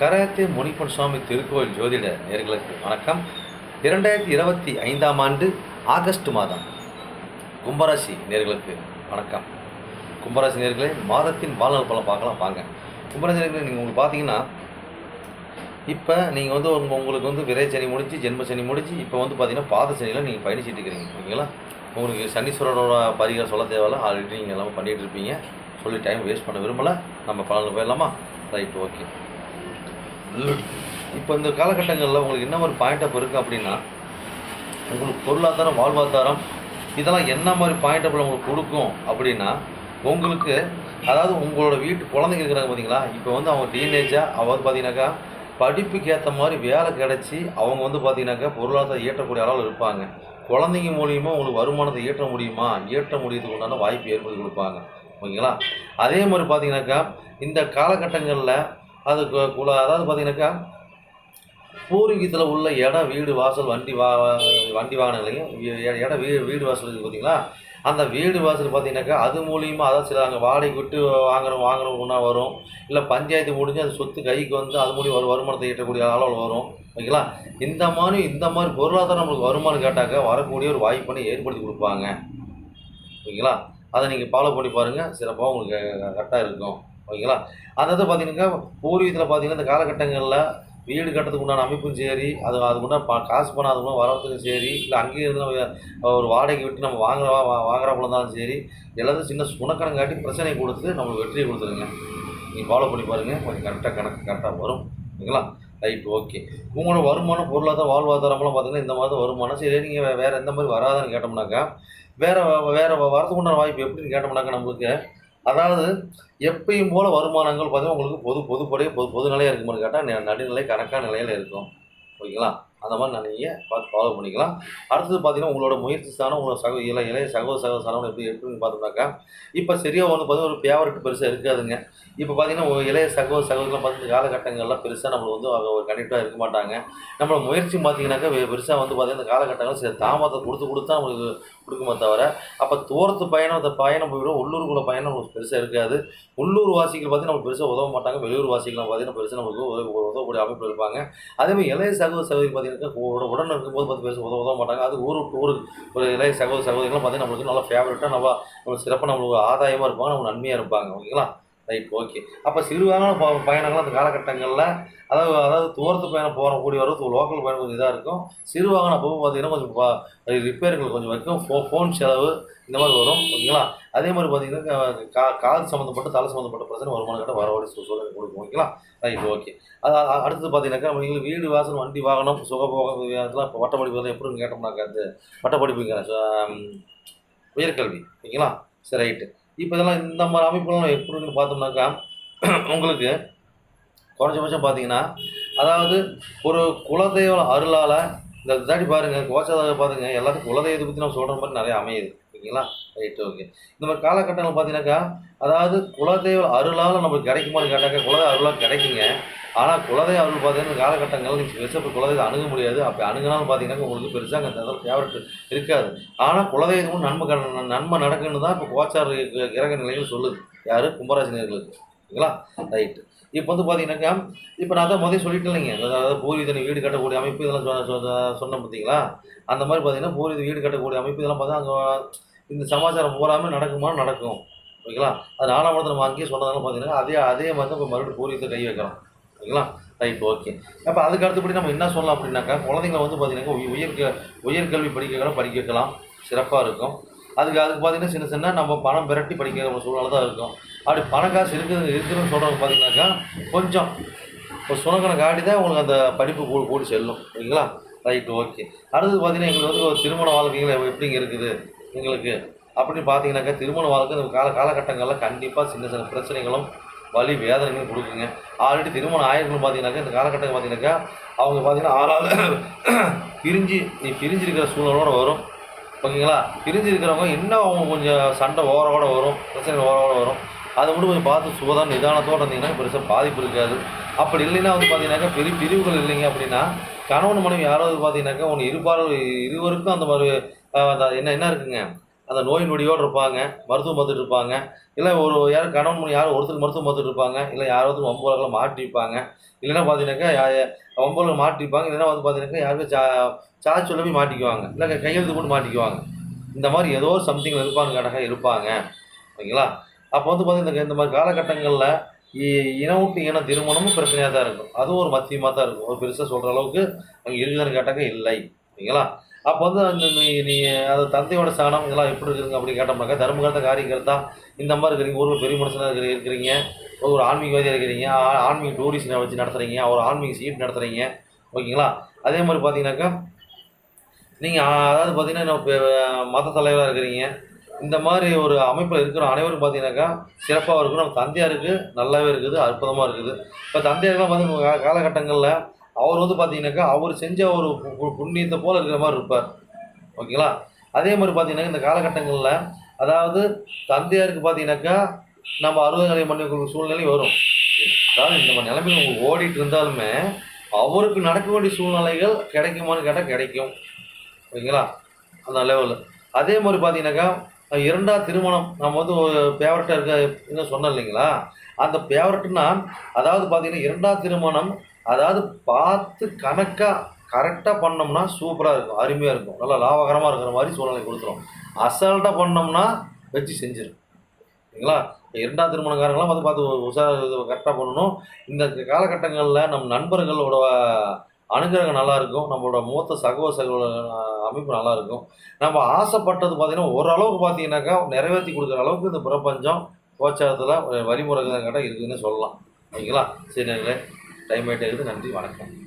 Karate Munippan சுவாமி திருக்கோயில் ஜோதிட நேர்களுக்கு வணக்கம். இரண்டாயிரத்தி இருபத்தி ஐந்தாம் ஆண்டு ஆகஸ்ட் மாதம். கும்பராசி நேர்களுக்கு வணக்கம். கும்பராசி நேர்களே மாதத்தின் வாழ்நாள் பலம் பார்க்கலாம் வாங்க. கும்பராசி நேர்களை நீங்கள் உங்களுக்கு பார்த்தீங்கன்னா இப்போ நீங்கள் வந்து உங்களுக்கு வந்து விரை சனி முடிஞ்சு ஜென்ம சனி முடிஞ்சு இப்போ வந்து பார்த்தீங்கன்னா பாத சனியில் நீங்கள் பயணிச்சிட்டு இருக்கிறீங்க ஓகேங்களா? உங்களுக்கு சனீஸ்வரனோட பரிகாரம் சொல்ல தேவையில்ல ஆல்ரெடி நீங்கள் எல்லாமே பண்ணிகிட்டு இருப்பீங்க. சொல்லி டைம் வேஸ்ட் பண்ண விரும்பலை. நம்ம பலனில் போயிடலாமா? ரைட் ஓகே இப்போ இந்த காலகட்டங்களில் உங்களுக்கு என்ன மாதிரி பாயிண்டப் இருக்குது அப்படின்னா உங்களுக்கு பொருளாதாரம் வாழ்வாதாரம் இதெல்லாம் என்ன மாதிரி பாயிண்டப்பில் உங்களுக்கு கொடுக்கும் அப்படின்னா உங்களுக்கு அதாவது உங்களோட வீட்டு குழந்தைங்க இருக்கிறாங்க பார்த்தீங்களா? இப்போ வந்து அவங்க டீனேஜாக அவர் பார்த்தீங்கன்னாக்கா படிப்புக்கு ஏற்ற மாதிரி வேலை கிடச்சி அவங்க வந்து பார்த்தீங்கன்னாக்கா பொருளாதாரம் ஈட்டக்கூடிய அளவில் இருப்பாங்க. குழந்தைங்க மூலியமாக உங்களுக்கு வருமானத்தை ஈட்ட முடியுமா? ஈட்ட முடியறதுக்கு உண்டான வாய்ப்பு ஏற்படுத்தி கொடுப்பாங்க. ஓகேங்களா? அதே மாதிரி பார்த்தீங்கன்னாக்கா இந்த காலகட்டங்களில் அது குல அதாவது பார்த்தீங்கன்னாக்கா பூர்வீகத்தில் உள்ள இடம் வீடு வாசல் வண்டி வா வண்டி வாகனங்களையும் இடம் வீடு வீடு வாசல் இருக்குது பார்த்தீங்களா? அந்த வீடு வாசல் பார்த்தீங்கன்னாக்கா அது மூலியமாக அதாவது சில அங்கே வாடகை விட்டு வாங்குறோம் வாங்குறவங்க ஒன்றா வரும். இல்லை பஞ்சாயத்து முடிஞ்சு அது சொத்து கைக்கு வந்து அது மூலியம் ஒரு வருமானத்தை ஈட்டக்கூடிய அளவில் வரும். ஓகேங்களா? இந்த மாதிரி இந்த மாதிரி பொருளாதாரம் நம்மளுக்கு வருமானம் கேட்டாக்க வரக்கூடிய ஒரு வாய்ப்பினை ஏற்படுத்தி கொடுப்பாங்க. ஓகேங்களா? அதை நீங்கள் ஃபாலோ பண்ணி பாருங்கள் சிறப்பாக உங்களுக்கு கரெக்டாக இருக்கும். ஓகேங்களா? அந்த பார்த்தீங்கன்னா பூர்வீகத்தில் பார்த்தீங்கன்னா இந்த காலகட்டங்களில் வீடு கட்டுறதுக்கு உண்டான அமைப்பும் சரி அது அதுக்குண்டான பா காசு பணம் அதுக்குள்ள வரத்துக்கும் சரி இல்லை அங்கேயே இருந்து நம்ம ஒரு வாடகை விட்டு நம்ம வாங்குற வா- வாங்குறப்ப இருந்தாலும் சரி எல்லாத்தையும் சின்ன சுணக்கணம் காட்டி பிரச்சனை கொடுத்து நம்மளுக்கு வெற்றியை கொடுத்துருங்க. நீங்கள் ஃபாலோ பண்ணி பாருங்கள் கொஞ்சம் கரெக்டாக கணக்கு கரெக்டாக வரும். ஓகேங்களா? Right okay. உங்களோட வருமானம் பொருளாதார வாழ்வாதாரம்லாம் பார்த்தீங்கன்னா இந்த மாதிரி வருமானம் சரி நீங்கள் வேறு எந்த மாதிரி வராதுன்னு கேட்டோம்னாக்கா வேறு வேறு வரதுக்குண்டான வாய்ப்பு எப்படின்னு கேட்டோம்னாக்கா நம்மளுக்கு அதாவது எப்பயும் போல வருமானங்கள் பார்த்தீங்கன்னா உங்களுக்கு பொது பொதுப்படையே பொது பொதுநிலையாக இருக்குமான்னு கேட்டால் நடுநிலை கணக்கான நிலையில் இருக்கும். ஓகேங்களா? அந்த மாதிரி நான் நீங்கள் பார்த்து ஃபாலோ பண்ணிக்கலாம். அடுத்தது பார்த்தீங்கன்னா உங்களோட முயற்சி ஸ்தானம் உங்களோட சகோ இளைய இளைய சகோ சகோ ஸ்தானம் எப்படி இருக்குன்னு பார்த்தோம்னாக்கா இப்போ சரியாக வந்து பார்த்தீங்கன்னா ஒரு ஃபேவரட் பெருசாக இருக்காதுங்க. இப்போ பார்த்தீங்கன்னா இளைய சகோ சகோதரிலாம் பார்த்து காலகட்டங்கள்லாம் பெருசாக நம்மளுக்கு வந்து அவங்க ஒரு கண்டிப்பாக இருக்க மாட்டாங்க. நம்மளோட முயற்சி பார்த்தீங்கன்னாக்கா பெருசாக வந்து பார்த்தீங்கன்னா இந்த காலகட்டங்கள் சில தாமதத்தை கொடுத்து கொடுத்து தான் நம்மளுக்கு கொடுக்குமே தவிர அப்போ தூரத்து பயணம் அந்த பயணம் போய்விடும் உள்ளூருக்குள்ள பயணம் நம்மளுக்கு பெருசாக இருக்காது. உள்ளூர் வாசிகள் பார்த்தீங்கன்னா நம்மளுக்கு பெருசாக உதவ மாட்டாங்க. வெளியூர் வாசிகள் பார்த்தீங்கன்னா பெருசாக நம்மளுக்கு உதவ உதவக்கூடிய அமைப்பு இருப்பாங்க. அதேமாதிரி இளைய சகோ சகோதரி பார்த்தீங்கன்னா இருக்க. உடன் இருக்கும்போது பார்த்து பேச உதவ உதவ மாட்டாங்க. அது ஊருக்கு ஊருக்கு ஒரு இளைய சகோதர சகோதரிகளும் பார்த்தீங்கன்னா நம்மளுக்கு நல்லா ஃபேவரட்டாக நல்லா நம்ம சிறப்பாக நம்மளுக்கு ஆதாயமாக இருப்பாங்க நம்ம நன்மையாக இருப்பாங்க. ஓகேங்களா? ரைட் ஓகே அப்போ சிறுவான ப- பயணங்கள் அந்த காலகட்டங்களில் அதாவது அதாவது தூரத்து பயணம் போகிற கூடிய வரது லோக்கல் பயணம் கொஞ்சம் இதாக இருக்கும். சிறு வாகனம் அப்போ பார்த்தீங்கன்னா கொஞ்சம் ப- கொஞ்சம் வைக்கும். ஃபோ ஃபோன் செலவு இந்த மாதிரி வரும் ஓகேங்களா? அதே மாதிரி பார்த்தீங்கன்னா கா- காது சம்மந்தப்பட்ட தலை சம்மந்தப்பட்ட பிரச்சனை வருமானம் கிட்ட வரவோட சூழ்நிலை கொடுக்கும் ஓகேங்களா? ரைட் ஓகே அது அடுத்து பார்த்தீங்கன்னாக்கா நீங்கள் வீடு வாசல் வண்டி வாகனம் சுகபோகம் இதெல்லாம் இப்போ பட்டப்படிப்பு எப்படின்னு கேட்டோம்னாக்கா அது வட்டப்படிப்புங்கிற உயர்கல்வி ஓகேங்களா? சரி ரைட்டு இப்போ இதெல்லாம் இந்த மாதிரி அமைப்புலாம் எப்படின்னு பார்த்தோம்னாக்கா உங்களுக்கு குறைஞ்சபட்சம் பார்த்தீங்கன்னா அதாவது ஒரு குலதெய்வ அருளால் இந்த இதாடி பாருங்கள் கோச்சாதார பாருங்கள் எல்லாத்துக்கும் குலதெய்வத்தை பற்றி நம்ம சொல்கிற மாதிரி நிறைய அமையுது. ஓகேங்களா ரைட்டு ஓகே இந்த மாதிரி காலகட்டங்கள் பார்த்தீங்கன்னாக்கா அதாவது குலதெய்வ அருளால் நம்மளுக்கு கிடைக்குமான்னு கேட்டாக்கா குலதெய்வ அருளாக கிடைக்குங்க. ஆனால் குலதெய்வ அருள் பார்த்தீங்கன்னா காலகட்டங்கள் நீங்கள் பெருசாக இப்போ குலதெய்வம் அணுக முடியாது. அப்படி அணுகினாலும் பார்த்தீங்கன்னா உங்களுக்கு பெருசாக அந்த ஃபேவரட் இருக்காது. ஆனால் குலதெய்வமும் நன்மை நன்மை நடக்குன்னு தான் இப்போ கோச்சார் கிரக நிலைகள் சொல்லுது. யார்? கும்பராசினியர்களுக்கு. ஓகேங்களா ரைட்டு இப்போ வந்து பார்த்தீங்கன்னாக்கா இப்போ நான் தான் முதல்ல சொல்லிட்டு இல்லைங்க. அதாவது பூர்வீதனை வீடு கட்டக்கூடிய அமைப்பு இதெல்லாம் சொன்ன சொன்ன- பார்த்தீங்களா? அந்த மாதிரி பார்த்தீங்கன்னா பூர்வீத வீடு கட்டக்கூடிய அமைப்பு இதெல்லாம் பார்த்தா அங்கே இந்த சமாச்சாரம் போகாமல் நடக்குமா? நடக்கும். ஓகேங்களா? அது நாலாம் நம்ம அங்கேயே சொன்னதால பார்த்தீங்கன்னா அதே அதே மாதிரி தான் இப்போ மறுபடியும் பூர்வீகத்தை கை வைக்கிறோம். ஓகேங்களா? Right okay. அப்போ அதுக்கு அடுத்தபடி நம்ம என்ன சொல்லலாம் அப்படின்னாக்கா குழந்தைங்களை வந்து பார்த்தீங்கன்னா உயர் உயர்கல்வி படிக்க வைக்கலாம் படிக்க வைக்கலாம். சிறப்பாக இருக்கும். அதுக்கு அதுக்கு பார்த்தீங்கன்னா சின்ன சின்ன நம்ம பணம் விரட்டி படிக்கிற ஒரு சூழ்நிலை தான் இருக்கும். அப்படி பணம் காசு இருக்குது இருக்குதுன்னு சொல்கிறவங்க பார்த்தீங்கன்னாக்கா கொஞ்சம் ஒரு சுணக்கனை காட்டி தான் உங்களுக்கு அந்த படிப்பு கூடி கூடி செல்லும். ஓகேங்களா? Right okay. அடுத்தது பார்த்தீங்கன்னா எங்களுக்கு வந்து ஒரு திருமண வாழ்க்கைகள் எப்படிங்க இருக்குது? எங்களுக்கு. அப்படின்னு பார்த்தீங்கன்னாக்கா திருமண வாழ்க்கை இந்த கால காலகட்டங்களில் கண்டிப்பாக சின்ன சின்ன பிரச்சனைகளும் வலி வேதனைகளும் கொடுக்குங்க. ஆல்ரெடி திருமணம் ஆயிருக்கணும் பார்த்தீங்கன்னாக்கா இந்த காலகட்டங்கள் பார்த்தீங்கன்னாக்கா அவங்க பார்த்தீங்கன்னா ஆறாவது பிரிஞ்சு நீ பிரிஞ்சிருக்கிற சூழ்நிலோட வரும். ஓகேங்களா? பிரிஞ்சு இருக்கிறவங்க இன்னும் அவங்க கொஞ்சம் சண்டை ஓரோட வரும் பிரச்சனை ஓரோட வரும். அதை மட்டும் கொஞ்சம் பார்த்து சுகதான் நிதானத்தோடு இருந்தீங்கன்னா பெருசாக பாதிப்பு இருக்காது. அப்படி இல்லைன்னா வந்து பார்த்தீங்கன்னாக்கா பெரிய பிரிவுகள் இல்லைங்க அப்படின்னா கணவன் மனைவி யாராவது பார்த்தீங்கன்னாக்கா ஒன்று இருப்பார்கள் இருவருக்கும் அந்த மாதிரி என்ன என்ன இருக்குங்க? அந்த நோய் நொடியோடு இருப்பாங்க மருத்துவம் பார்த்துட்டு இருப்பாங்க. இல்லை ஒரு யாரும் கணவன் யாரும் ஒருத்தர் மருத்துவம் பார்த்துட்டு இருப்பாங்க. இல்லை யாராவது வம்புகளை மாட்டிப்பாங்க இல்லைன்னா பார்த்தீங்கன்னாக்கா வம்புகளை மாட்டிப்பாங்க இல்லைன்னா வந்து பார்த்தீங்கன்னாக்கா யாருக்கும் சா சார்ஜ் சொல்ல போய் மாட்டிக்குவாங்க. இல்லை கையெழுத்து போட்டு மாட்டிக்குவாங்க. இந்த மாதிரி ஏதோ ஒரு சம்திங் இருப்பாங்க கணக்காக இருப்பாங்க. ஓகேங்களா? அப்போ வந்து பார்த்தீங்கன்னா இந்த மாதிரி காலகட்டங்களில் இனவுட்டு இன திருமணமும் பிரச்சனையாக தான் இருக்கும். அதுவும் ஒரு மத்தியமாக தான் இருக்கும். ஒரு பெருசாக சொல்கிற அளவுக்கு அங்கே இருக்குதுன்னு கேட்டாக்க இல்லை. ஓகேங்களா? அப்போ வந்து அந்த நீ நீ அது தந்தையோட சாணம் இதெல்லாம் எப்படி இருக்குதுங்க அப்படின்னு கேட்டோம்னாக்கா தர்மகர்த்த காரியகர்த்தா இந்த மாதிரி இருக்கிறீங்க ஊரில் பெரிய மனுஷனாக இருக்கிற இருக்கிறீங்க. ஒரு ஆன்மீகவாதியாக இருக்கிறீங்க. ஆன்மீக டூரிஸ்ட் வச்சு நடத்துகிறீங்க ஒரு ஆன்மீக சீட் நடத்துகிறீங்க ஓகேங்களா? அதே மாதிரி பார்த்தீங்கன்னாக்கா நீங்கள் அதாவது பார்த்தீங்கன்னா மத தலைவராக இருக்கிறீங்க. இந்த மாதிரி ஒரு அமைப்பில் இருக்கிற அனைவரும் பார்த்தீங்கன்னாக்கா சிறப்பாக இருக்கும். நம்ம தந்தையாருக்கு நல்லாவே இருக்குது அற்புதமாக இருக்குது. இப்போ தந்தையாருக்குலாம் பார்த்தீங்கன்னா காலகட்டங்களில் அவர் வந்து பார்த்தீங்கன்னாக்கா அவர் செஞ்ச ஒரு புண்ணியத்தை போல் இருக்கிற மாதிரி இருப்பார். ஓகேங்களா? அதே மாதிரி பார்த்தீங்கன்னா இந்த காலகட்டங்களில் அதாவது தந்தையாருக்கு பார்த்தீங்கன்னாக்கா நம்ம அறுபது நிலை மணி சூழ்நிலை வரும். அதாவது இந்த மாதிரி நிலைமையில் உங்களுக்கு ஓடிட்டு இருந்தாலுமே அவருக்கு நடக்க வேண்டிய சூழ்நிலைகள் கிடைக்குமான்னு கேட்டால் கிடைக்கும். ஓகேங்களா? அந்த லெவலில் அதே மாதிரி பார்த்தீங்கன்னாக்கா இரண்டாவது திருமணம் நம்ம வந்து ஒரு ஃபேவரட்டாக இருக்க இன்னும் சொன்னோம் இல்லைங்களா? அந்த ஃபேவரட்னா அதாவது பார்த்தீங்கன்னா இரண்டாவது திருமணம் அதாவது பார்த்து கணக்காக கரெக்டாக பண்ணோம்னா சூப்பராக இருக்கும் அருமையாக இருக்கும். நல்லா லாபகரமாக இருக்கிற மாதிரி சூழ்நிலை கொடுத்துரும். அசால்ட்டாக பண்ணோம்னா வச்சு செஞ்சிடும் சரிங்களா? இரண்டாம் திருமணக்காரங்களாம் வந்து பார்த்து உஷார் கரெக்டாக பண்ணணும். இந்த காலகட்டங்களில் நம் நண்பர்களோட அனுகிரகம் நல்லாயிருக்கும் நம்மளோட மூத்த சகோ அமைப்பு நல்லாயிருக்கும் நம்ம ஆசைப்பட்டது பார்த்தீங்கன்னா ஓரளவுக்கு பார்த்தீங்கன்னாக்கா நிறைவேற்றி கொடுக்குற அளவுக்கு இந்த பிரபஞ்சம் கோச்சாரத்தில் வழிமுறைகள் இருக்குதுன்னு சொல்லலாம். ஓகேங்களா சரி. டைம் ஆகிட்டே இருக்குது. நன்றி வணக்கம்.